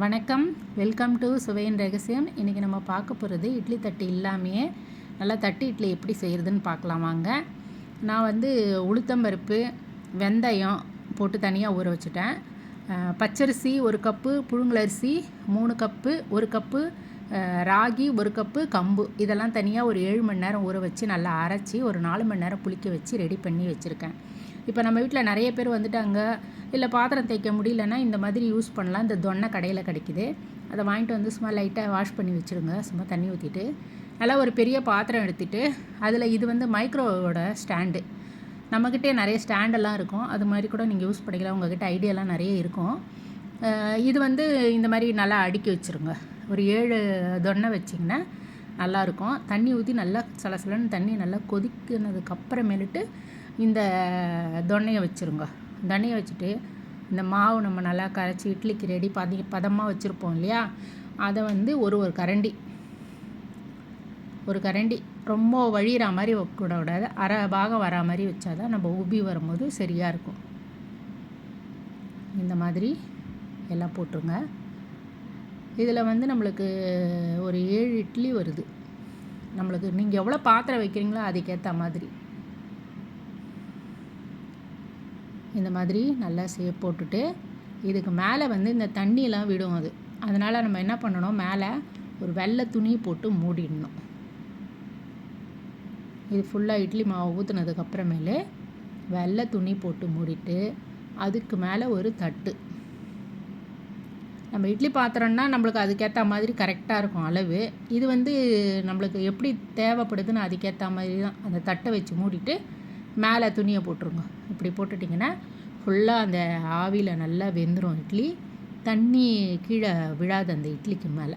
வணக்கம். Welcome to சுவையின் ரகசியம். இன்றைக்கி நம்ம பார்க்க போகிறது இட்லி தட்டு இல்லாமையே. நல்லா தட்டு இட்லி எப்படி செய்கிறதுன்னு பார்க்கலாம் வாங்க. நான் வந்து உளுத்தம்பருப்பு வெந்தயம் போட்டு தனியாக ஊற வச்சுட்டேன். பச்சரிசி ஒரு கப்பு புழுங்கலரிசி மூணு கப்பு ஒரு கப்பு ராகி ஒரு கப்பு கம்பு இதெல்லாம் தனியாக ஒரு ஏழு மணி நேரம் ஊற வச்சு நல்லா அரைச்சி ஒரு நாலு மணி நேரம் புளிக்க வச்சு ரெடி பண்ணி வச்சுருக்கேன். இப்போ நம்ம வீட்டில் நிறைய பேர் வந்துட்டாங்க. இல்லை பாத்திரம் தேய்க்க முடியலன்னா இந்த மாதிரி யூஸ் பண்ணலாம். இந்த தொன்னை கடையில் கிடைக்குது. அதை வாங்கிட்டு வந்து சும்மா லைட்டாக வாஷ் பண்ணி வச்சுருங்க. சும்மா தண்ணி ஊற்றிட்டு நல்லா ஒரு பெரிய பாத்திரம் எடுத்துட்டு அதில் இது வந்து மைக்ரோவோட ஸ்டாண்டு நம்மக்கிட்டே நிறைய ஸ்டாண்டெல்லாம் இருக்கும். அது மாதிரி கூட நீங்கள் யூஸ் பண்ணிக்கலாம். உங்கள்கிட்ட ஐடியாலாம் நிறைய இருக்கும். இது வந்து இந்த மாதிரி நல்லா அடுக்கி வச்சுருங்க. ஒரு ஏழு தொன்னை வச்சிங்கன்னா நல்லாயிருக்கும் தண்ணி ஊற்றி நல்லா சலசலன்னு தண்ணி நல்லா கொதிக்கினதுக்கு அப்புறமேலுட்டு இந்த தொன்னையை வச்சுருங்க. தொன்னையை வச்சுட்டு இந்த மாவு நம்ம நல்லா கரைச்சி இட்லிக்கு ரெடி பதி பதமாக வச்சுருப்போம் இல்லையா? அதை வந்து ஒரு ஒரு கரண்டி. ஒரு கரண்டி. ரொம்ப வழிகிற மாதிரி கூட விடாது அரை பாகம் வரா மாதிரி வச்சாதான் நம்ம உபி வரும்போது சரியாக இருக்கும். இந்த மாதிரி எல்லாம் போட்டுருங்க. இதில் வந்து நம்மளுக்கு ஒரு ஏழு இட்லி வருது. நம்மளுக்கு நீங்கள் எவ்வளோ பாத்திரம் வைக்கிறீங்களோ அதுக்கேற்ற மாதிரி. இந்த மாதிரி நல்லா சே போட்டுட்டு இதுக்கு மேலே வந்து இந்த தண்ணியெலாம் விடும் அது. அதனால் நம்ம என்ன பண்ணணும்? மேலே ஒரு வெள்ளை துணி போட்டு மூடிடணும். இது ஃபுல்லாக இட்லி மாவு ஊற்றுனதுக்கப்புறமேலே வெள்ளை துணி போட்டு மூடிட்டு அதுக்கு மேலே ஒரு தட்டு. நம்ம இட்லி பாத்திரம்னா நம்மளுக்கு அதுக்கேற்ற மாதிரி கரெக்டாக இருக்கும் அளவு. இது வந்து நம்மளுக்கு எப்படி தேவைப்படுதுன்னு அதுக்கேற்ற மாதிரி தான். அந்த தட்டை வச்சு மூடிட்டு மேலே துணியை போட்டுருங்க. இப்படி போட்டுட்டிங்கன்னா ஃபுல்லாக அந்த ஆவியில் நல்லா வெந்துடும் இட்லி. தண்ணி கீழே விழாது அந்த இட்லிக்கு மேலே.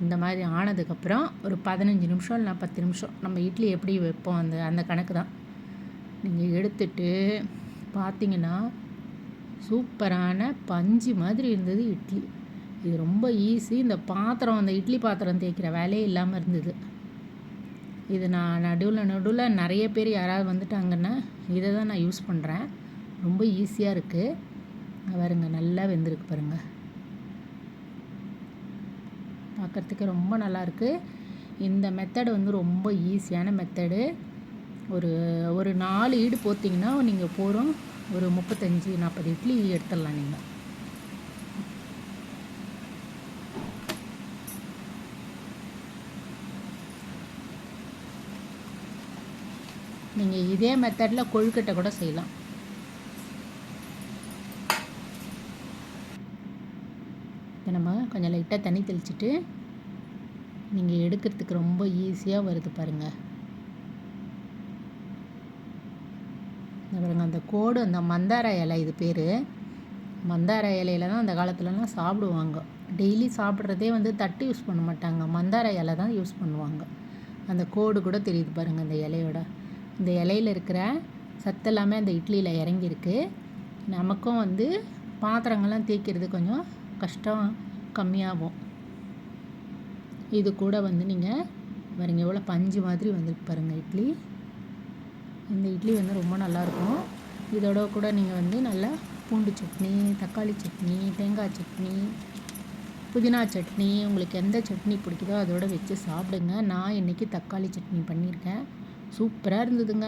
இந்த மாதிரி ஆனதுக்கப்புறம் ஒரு பதினஞ்சு நிமிஷம் இல்லை பத்து நிமிஷம் நம்ம இட்லி எப்படி வைப்போம்? அந்த அந்த கணக்கு தான். நீங்கள் எடுத்துட்டு பார்த்தீங்கன்னா சூப்பரான பஞ்சு மாதிரி இருந்தது இட்லி. இது ரொம்ப ஈஸி இந்த பாத்திரம் அந்த இட்லி பாத்திரம் தேய்க்கிற வேலையே இல்லாமல் இருந்தது. இது நான் நடுவில் நடுவில் நிறைய பேர் யாராவது வந்துட்டாங்கன்னா இதை தான் நான் யூஸ் பண்ணுறேன் ரொம்ப ஈஸியாக இருக்குது பாருங்க நல்லா வெந்திருக்கு பாருங்கள் பார்க்குறதுக்கு ரொம்ப நல்லாயிருக்கு இந்த மெத்தடு வந்து ரொம்ப ஈஸியான மெத்தடு ஒரு ஒரு நாலு ஈடு போத்திங்கன்னா நீங்கள் போகிறோம் ஒரு முப்பத்தஞ்சு நாற்பது இட்லி எடுத்துடலாம் நீங்கள் நீங்கள் இதே மெத்தடில் கொழுக்கட்டை கூட செய்யலாம். இப்போ நம்ம கொஞ்சம் லைட்டாக தண்ணி தெளிச்சுட்டு நீங்கள் எடுக்கிறதுக்கு ரொம்ப ஈஸியாக வருது பாருங்கள் இந்த பாருங்க அந்த கோடு அந்த மந்தார இலை இது பேர். மந்தார இலையில தான் அந்த காலத்துலலாம் சாப்பிடுவாங்க. டெய்லி சாப்பிட்றதே வந்து தட்டு யூஸ் பண்ண மாட்டாங்க. மந்தார இலை தான் யூஸ் பண்ணுவாங்க. அந்த கோடு கூட தெரியுது பாருங்கள் அந்த இலையோட. இந்த இலையில இருக்கிற சத்தெல்லாமே அந்த இட்லியில் இறங்கியிருக்கு. நமக்கும் வந்து பாத்திரங்கள்லாம் தேய்க்கிறது கொஞ்சம் கஷ்டம் கம்மியாகும். இது கூட வந்து நீங்கள் பாருங்க எவ்வளோ பஞ்சு மாதிரி வந்துருக்கு பாருங்கள் இட்லி. இந்த இட்லி வந்து ரொம்ப நல்லாயிருக்கும் இதோட கூட நீங்கள் வந்து நல்லா பூண்டு சட்னி தக்காளி சட்னி தேங்காய் சட்னி புதினா சட்னி உங்களுக்கு எந்த சட்னி பிடிக்குதோ அதோட வச்சு சாப்பிடுங்க. நான் இன்றைக்கி தக்காளி சட்னி பண்ணியிருக்கேன். சூப்பராக இருந்ததுங்க.